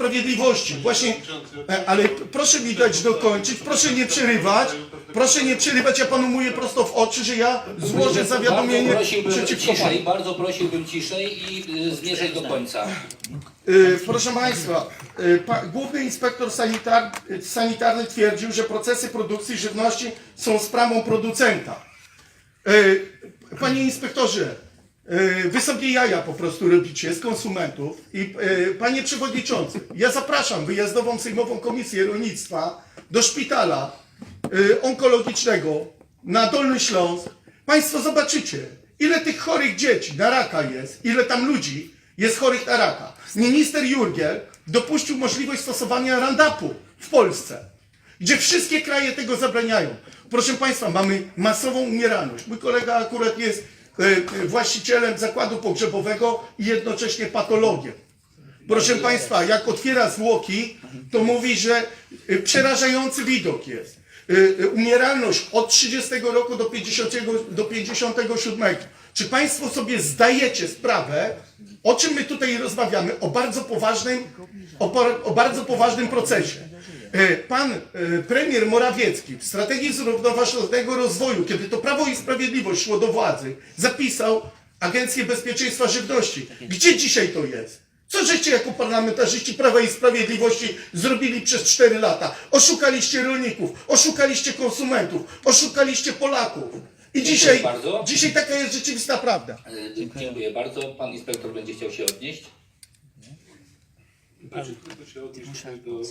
Sprawiedliwości. Właśnie, e, ale proszę mi dać dokończyć, proszę nie przerywać, proszę nie przerywać, ja panu mówię prosto w oczy, że ja złożę zawiadomienie Bardzo prosiłbym przeciwko panu. bardzo prosiłbym ciszej i y, zmierzaj do końca. Y, Proszę Państwa, y, pa, główny inspektor sanitar, sanitarny twierdził, że procesy produkcji żywności są sprawą producenta. Y, Panie inspektorze, wy sobie jaja po prostu robicie z konsumentów i y, panie przewodniczący, ja zapraszam wyjazdową sejmową komisję rolnictwa do szpitala y, onkologicznego na Dolny Śląsk. Państwo zobaczycie, ile tych chorych dzieci na raka jest, ile tam ludzi jest chorych na raka. Minister Jurgiel dopuścił możliwość stosowania randapu w Polsce gdzie wszystkie kraje tego zabraniają. Proszę Państwa, mamy masową umieralność. Mój kolega akurat jest e, e, właścicielem zakładu pogrzebowego i jednocześnie patologiem. Proszę Państwa, jak otwiera zwłoki, to mówi, że e, przerażający widok jest. E, e, Umieralność od 30 roku do 50, do 57. Czy Państwo sobie zdajecie sprawę, o czym my tutaj rozmawiamy? O bardzo poważnym, o, o bardzo poważnym procesie. E, Pan e, premier Morawiecki w strategii zrównoważonego rozwoju, kiedy to Prawo i Sprawiedliwość szło do władzy, zapisał Agencję Bezpieczeństwa Żywności. Gdzie dzisiaj to jest? Co żeście jako parlamentarzyści Prawa i Sprawiedliwości zrobili przez 4 lata? Oszukaliście rolników, oszukaliście konsumentów, oszukaliście Polaków. I dzisiaj, bardzo. dzisiaj taka jest rzeczywista prawda. Y, Dziękuję bardzo. Pan inspektor będzie chciał się odnieść. Znaczy, się odnieść do